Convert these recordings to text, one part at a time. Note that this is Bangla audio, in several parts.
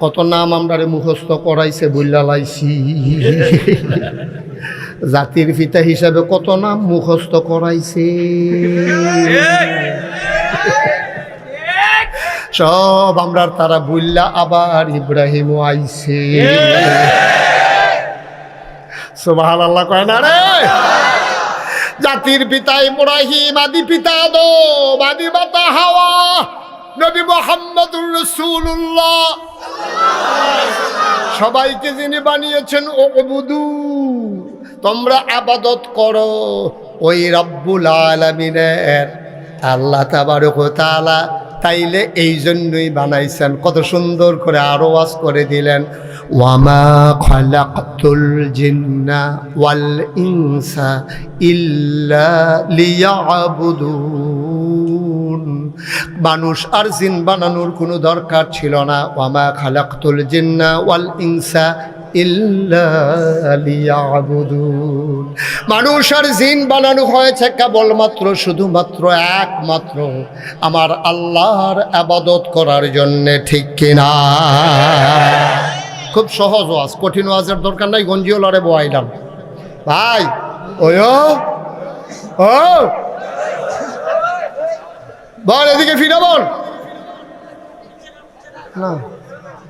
কত নাম আমরা মুখস্থ করাইছে বইলা লাইছি। জাতির পিতা হিসাবে কত নাম মুখস্থ করাইছে। সব আমরা তারা বললা আবার ইব্রাহিম আইছে। সোবাহাল আল্লাহ কয় না রে? জাতির পিতা ইব্রাহিম, আদি পিতা আদম, আদি মাতা হাওয়া। নবী মোহাম্মদুর রসুল্লাহ সবাইকে যিনি বানিয়েছেন, ও বুধু তোমরা আবাদত করো। ওই রব্বুল আলমিনের আল্লাহ তাআলা তাইলে এই জন্যই বানাইছেন। কত সুন্দর করে আরও ওয়াজ করে দিলেন। ওয়ামা জিন্না ওয়াল ইনসা ইল্লা লিয়াবুদুন। মানুষ আর জিন বানানোর কোনো দরকার ছিল না। ওয়ামা খালাকতুল জিন্না ওয়াল ইনসা মানুষ আর জিন বানানো হয়েছে কেবলমাত্র, শুধুমাত্র একমাত্র আমার আল্লাহর আবাদত করার জন্যে, ঠিক কিনা খুব সহজ ওয়াজ, কঠিন ওয়াজের দরকার নাই গঞ্জিও লড়ে বয়াইলাম। ভাই ওই ও ও বল এদিকে ফিরে বল। না।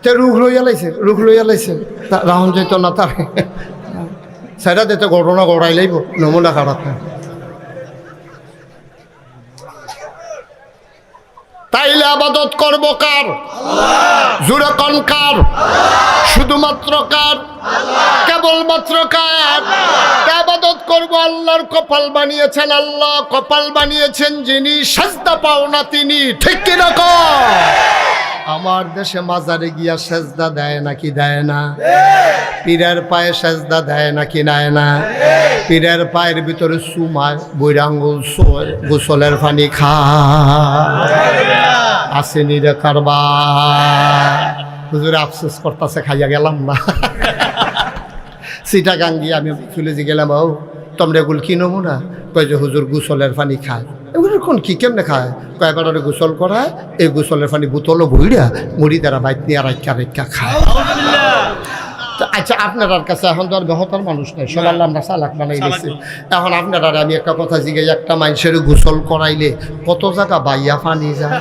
তে রুখ লইয়া লাইছে রুখ লইয়া লাইছে। রাহন যেত না তার সেটা তো ঘটনা গড়াই লাইব নমুনা খারাপ। তাইলে আবাদত করব কার? জুড়ে কন কার? শুধুমাত্র কার? কেবলমাত্র কার? আবাদত করব আল্লাহর কপাল বানিয়েছেন আল্লাহ কপাল বানিয়েছেন যিনি সাজদা পাও না তিনি ঠিক কিনা কর আমার দেশে মাজারে গিয়া সেজদা দেয় নাকি দেয় না? পীরের পায়ে সেজদা দেয় নাকি নেয় না? পীরের পায়ের ভিতরে সুমায় বৈরাঙ্গুল সোয় গোসলের পানি খা আসেনি রে কারবার। আফসোস করতেছে, খাইয়া গেলাম না। সিটা গাঙ্গি, আমি ফিলেজি গেলাম, ও, তোমরা এগুলো কি না কয় যে, হুজুর গুসলের পানি খায়। এগুলো কোন, কি কেমনে খায়? কয়, এবার গোসল করায়, এই গোসলের পানি বোতলও ভইরা মুড়ি দ্বারা বাইক নিয়ে আর খায়। আচ্ছা আপনার কাছে এখন তো আর বেহতার মানুষ নাই। সব আল্লাহ আমরা চালাক বানাই গেছি এখন আপনার আর আমি একটা কথা জিগে একটা মানুষের গোসল করাইলে কত জায়গা বাইয়া পানি যায়?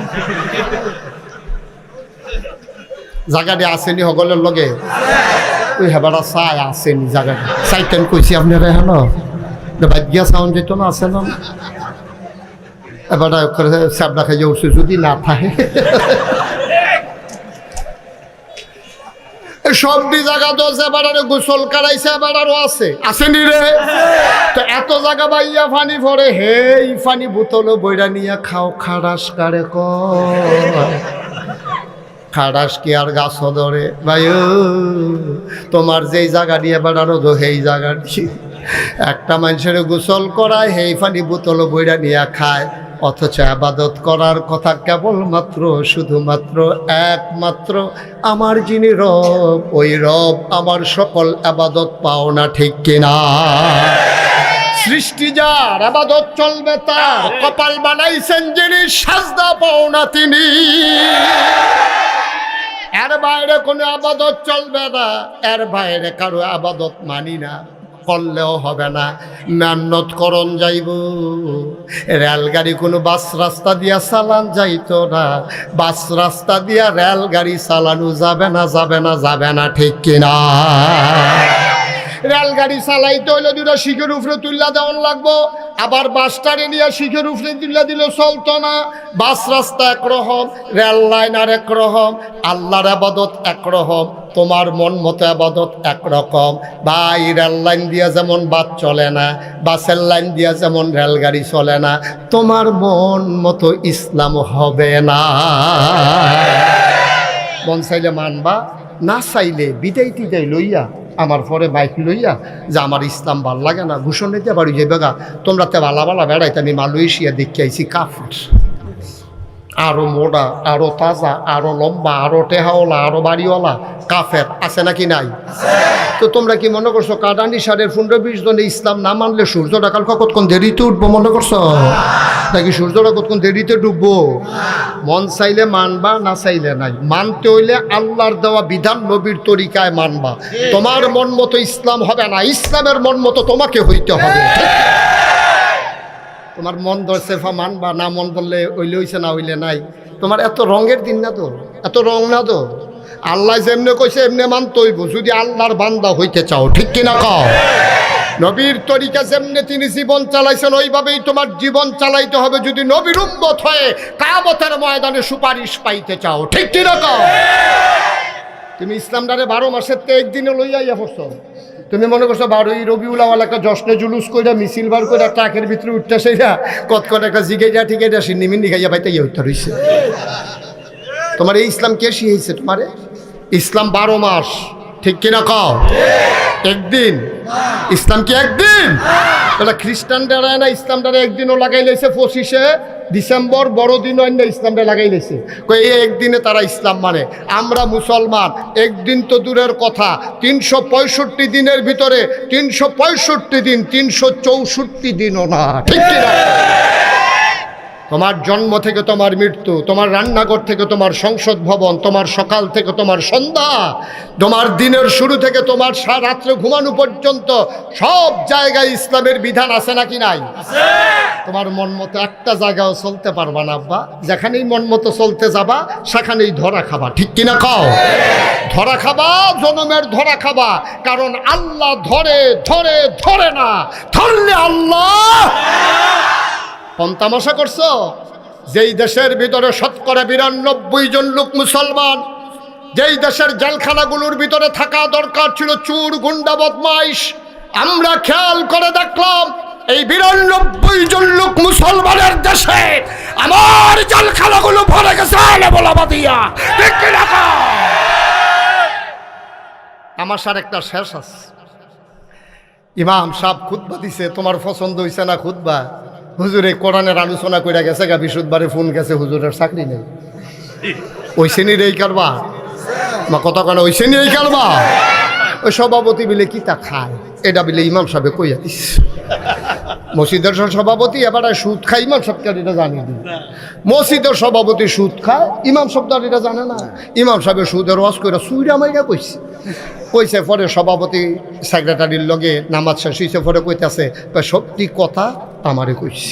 জায়গাটি আসেনি সকলের লগে? ওই হেবারা চাই আসেনি জায়গাটা। চাইতেন কইছি আপনারা এখন? বাদ গিয়া সাউন্ড যেত না আছে না? এবার স্যাবডা খাই উঠছে যদি না থাকে। সব জায়গা তো এবার গোসল কারাইছে আরও আছে। আসেনি রে? তো এত জায়গা বাইয়া ফানি পরে, হে ই ফানি বোতল বইরা নিয়া খাও খারাস কারে কয়? খারাস কি আর গাছ ধরে ভাই তোমার যেই জায়গা নিয়ে বেড়ানো তো সেই জায়গা একটা মানুষের গোসল করায় সেই ফানি বোতল বইরা নিয়ে খায়। অথচ আবাদত করার কথা কেবলমাত্র শুধুমাত্র একমাত্র আমার যিনি রব ওই রব আমার সকল আবাদত পাও না ঠিক কিনা? সৃষ্টি যার আবাদত চলবে তার কপাল বানাইছেন যিনি সাজদা পাও না তিনি। এর বাইরে কোনো আবাদত চলবে না এর বাইরে কারও আবাদত মানি না। করলেও হবে না। মেহনত করণ যাইব। রেলগাড়ি কোনো বাস রাস্তা দিয়া চালান যাইতো না। বাস রাস্তা দিয়া রেলগাড়ি চালানো যাবে না যাবে না যাবে না, ঠিক কিনা? রেলগাড়ি চালাইতে হইলে দুটো শিখের উপরে তুললা দেওয়ান লাগবো। আবার বাসটারে নিয়ে শিখের উপরে তুললা দিলে চলতো না। বাস রাস্তা একরকম রেল লাইন আর একরকম আল্লাহর আবাদত একরকম তোমার মন মতো আবাদত একরকম ভাই, রেল লাইন দিয়া যেমন বাস চলে না, বাসের লাইন দিয়া যেমন রেলগাড়ি চলে না, তোমার মন মতো ইসলাম হবে না। মন চাইলে মানবা, না চাইলে বিদায় টিদাই লইয়া আমার পরে বাইক লইয়া যে আমার ইসলাম ভালো লাগে না, ঘুষণ নিতে পারি যে বেগা, তোমরা তে বালা বালা বেড়াইতে, আমি মালয়েশিয়া দেখে আইছি কাফের। আরও মোটা, আরও তাজা, আরও লম্বা, আরও টেহাওয়ালা, আরও বাড়িওয়ালা কাফের আছে নাকি নাই? তো তোমরা কি মনে করছ কাটানি সারের পনেরো বিশ জনে ইসলাম না মানলে সূর্যটা কাল কতক্ষণ দেরিতে উঠবো মনে করছ? নাকি সূর্যটা কতক্ষণ দেরিতে ডুববো? মন চাইলে মানবা, না চাইলে নাই। মানতে হইলে আল্লাহর দেওয়া বিধান নবীর তরিকায় মানবা। তোমার মন মতো ইসলাম হবে না, ইসলামের মন মতো তোমাকে হইতে হবে। তোমার মন ধরছে ফা মানবা, না মন বললে ওইলে হইছে, না হইলে নাই। তোমার এত রঙের দিন না তো, এত রং না তো। আল্লাহ যেমনে কইছে, এমনি মানতে হইব। যদি আল্লাহর বান্দা হইতে চাও, ঠিক কিনা কও? নবীর তরিকা যেমনি তিনি জীবন চালাইছেন, ওইভাবেই তোমার জীবন চালাইতে হবে যদি নবীর উম্মত হয়ে কাবতের ময়দানে সুপারিশ পাইতে চাও। ঠিক কিনা কও? তুমি ইসলামটারে বারো মাসের তো একদিনে লইয়া ইয়া পড়ছো। তুমি মনে করছ, বারোই রবিউল আওয়াল একটা জশ্নে জুলুস করে মিছিল বার করে ট্রাকের ভিতরে উঠতে সেইরা কত কত একটা জিগে যা ঠিক এটা সিন্নিমিন্নি খাইয়া পাইতে ইয়ে উত্তর হইছে তোমার এই ইসলাম কে শিখেছে তোমারে? ইসলাম বারো মাস। ঠিক কিনা কও? একদিন। ইসলাম কি একদিন? এটা খ্রিস্টানরা না ইসলামটা একদিনও লাগাই লাইছে পঁচিশে ডিসেম্বর বড়দিন অন্য ইসলামটা লাগাই লাইছে কই এই একদিনে তারা ইসলাম মানে। আমরা মুসলমান, একদিন তো দূরের কথা। তিনশো পঁয়ষট্টি দিনের ভিতরে তিনশো পঁয়ষট্টি দিন, তিনশো চৌষট্টি দিনও না। ঠিক কিনা? তোমার জন্ম থেকে তোমার মৃত্যু তোমার রান্নাঘর থেকে তোমার সংসদ ভবন তোমার সকাল থেকে তোমার সন্ধ্যা তোমার দিনের শুরু থেকে তোমার রাত্রে ঘুমানো পর্যন্ত সব জায়গায় ইসলামের বিধান আছে নাকি নাই? তোমার মন মতো একটা জায়গাও চলতে পারবা না আব্বা। যেখানেই মন মতো চলতে যাবা সেখানেই ধরা খাবা ঠিক কিনা খাও ধরা খাবা জনমের ধরা খাবা কারণ আল্লাহ ধরে ধরে ধরে না। ধরলে আল্লাহ কোন তামাশা করছ? যেই দেশের ভিতরে শতকরা বিরানব্বই জন লোক মুসলমান, যেই দেশের জেলখানাগুলোর ভিতরে থাকা দরকার ছিল চুর, গুন্ডা, বদমাইশ, আমরা খেয়াল করে দেখলাম এই বিরানব্বই জন লোক মুসলমানের দেশে আমার জেলখানাগুলো ভরে গেছে আমার সার একটা শেষ আছে। ইমাম সাহ খুতবা দিছে, তোমার পছন্দ হইছে না খুতবা? হুজুরে কোরআনের আলোচনা করে গেছে গা, বিশুদ্ধবারে ফোন গেছে হুজুরের চাকরি নেই। ওই শ্রেণির এই কারবা মা কথা কেন ওই শ্রেণির এই কারবা ওই সভাপতি বিলে, কি তা খায়? এটা বিলে, ইমাম সাহেব কইয়া দিস মসজিদের সভাপতি এবার সুদ খায়, ইমাম সাহেবকে আর এটা জানিয়ে দিই। মসজিদের সভাপতি সুদ খায়, ইমাম সাহেব তো এটা জানে না। ইমাম সাহেবের সুদের ওয়াজ করে সুইরা মাইরা কইছে। কইছে, পরে সভাপতি সেক্রেটারির লগে নামাজ শেষ হইছে, পরে কইতাছে সত্যি কথা আমারে কইস।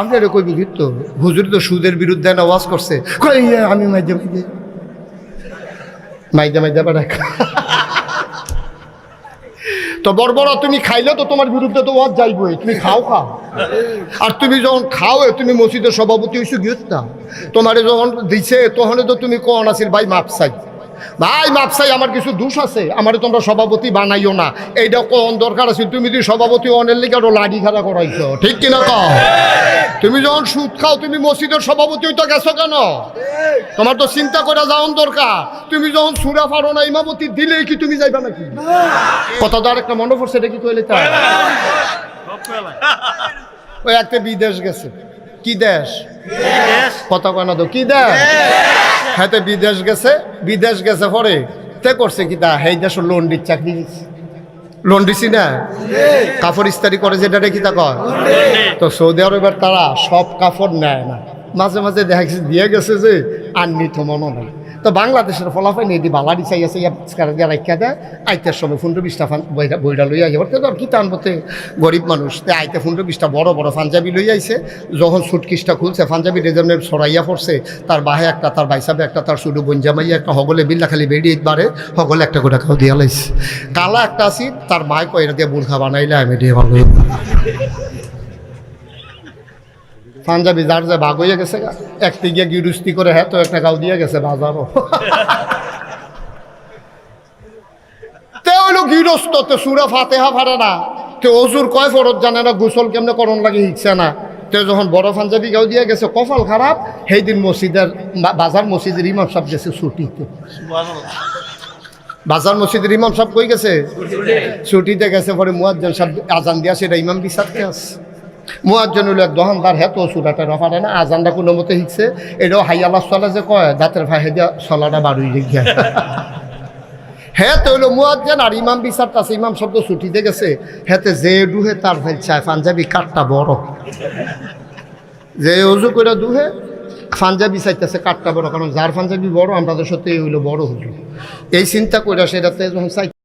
আপনারে কইবি কি তো? হুজুর তো সুদের বিরুদ্ধে না ওয়াজ করছে। কই ইয়ে, আমি মাইদে মাইদে মাইদে মাইদে বেড়া তো বড় তুমি খাইলে তো তোমার বিরুদ্ধে তো ওয়াজ যাইবই। তুমি খাও খাও আর তুমি যখন খাও তুমি মসজিদের সভাপতি হইছো গিয়ে না তোমারে যখন দিছে তখন তো তুমি কোন আছিল ভাই মাপ চাই ভাই মাপ চাই আমার কিছু দোষ আছে। আমারে তোমরা সভাপতি বানাইও না। এইটা কোন দরকার আছে? তুমি যদি সভাপতি অনের লিগে আরও লাঠি খাড়া করাইছো। ঠিক কিনা কও? তুমি যখন সুদ খাও তুমি মসজিদের সভাপতি তো গেছো কেন? তোমার তো চিন্তা করে যাওন দরকার। তুমি যখন সুরা পারো না ইমামতি দিলেই কি তুমি যাইবা নাকি? কথা তো আরেকটা মনে পড়ছে এটা কি কইলে তা? ওই একটা বিদেশ গেছে। কি দেশ? কথা কেন তো কি দেশ? হ্যাঁ বিদেশ গেছে বিদেশ গেছে পরে, তে করছে কি তা? হেই দেশ লোন দিচ্ছে, চাকরি দিচ্ছে। লোন দিছি না? কাপড় ইস্তারি করে যেটা কি তা কর তো সৌদি আরবের তারা সব কাপড় নেয় না। মাঝে মাঝে দেখা গেছে, দিয়ে গেছে যে, আর নিত মনে নাই। তো বাংলাদেশের ফলাফল নেই বালা দিছাই আছে দিয়ে রাখিয়া দেয় আইতের সময় ফুন্ডু বিশটা বইটা বইটা লইয়া আইয়া তো আর কি টানবতে গরিব মানুষ, তে আইতে ফুন্ডু বিশটা বড় বড় পাঞ্জাবি লই আইছে। যখন সুটকিসটা খুলছে, পাঞ্জাবি রেজনের সরাইয়া পড়ছে, তার বাহে একটা, তার বাইসাবে একটা, তার শুধু বঞ্জামাইয়া একটা, হগলে বিল্লা খালি বেরিয়ে বারে হগলে একটা গোটা খাও দিয়া লাইছে। কালা একটা আছি, তার মায় কয়, এটা দিয়ে বুলখা বানাইলে আমি দিয়ে ভালো পাঞ্জাবি যার যে ভাগ হয়ে গেছে একটি গিয়ে গিরুস্তি করে হ্যাঁ তো একটা গাও দিয়ে গেছে বাজারও তে হইল গৃহস্থ তো সুরা ফাতেহা ফারে না। তে অজুর কয় ফরত জানে না, গোসল কেমনে করণ লাগে শিখছে না। তে যখন বড় পাঞ্জাবি গাও দিয়ে গেছে, কপাল খারাপ সেই দিন মসজিদের বাজার মসজিদের ইমাম সাহেব গেছে ছুটিতে। বাজার মসজিদের ইমাম সাহেব কই গেছে? ছুটিতে গেছে, পরে মুয়াজ্জেন সাহেব আজান দিয়া সেটা ইমাম বিচারতে আছে। মুয়াজ্জেন হইল এক দোকানদার হেতো সুরাটা রফারে না, আজানটা কোনো মতে শিখছে এটাও হাই আল্লাহ চলা যে কয়, দাঁতের ভাই দিয়া চলাটা বাড়ুই গিয়া হ্যাঁ তো হইল মুয়াজ্জেন আর ইমাম বিচারটা আছে, ইমাম শব্দ ছুটিতে গেছে। হেতে যে ডুহে তার ভাই চায়, পাঞ্জাবি কাঠটা বড়। যে অজু করে দুহে, পাঞ্জাবি চাইতেছে কাঠটা বড়, কারণ যার পাঞ্জাবি বড়, আমরা তো সত্যি হইল বড় হুজুর। এই চিন্তা করে সেটাতে যখন চাই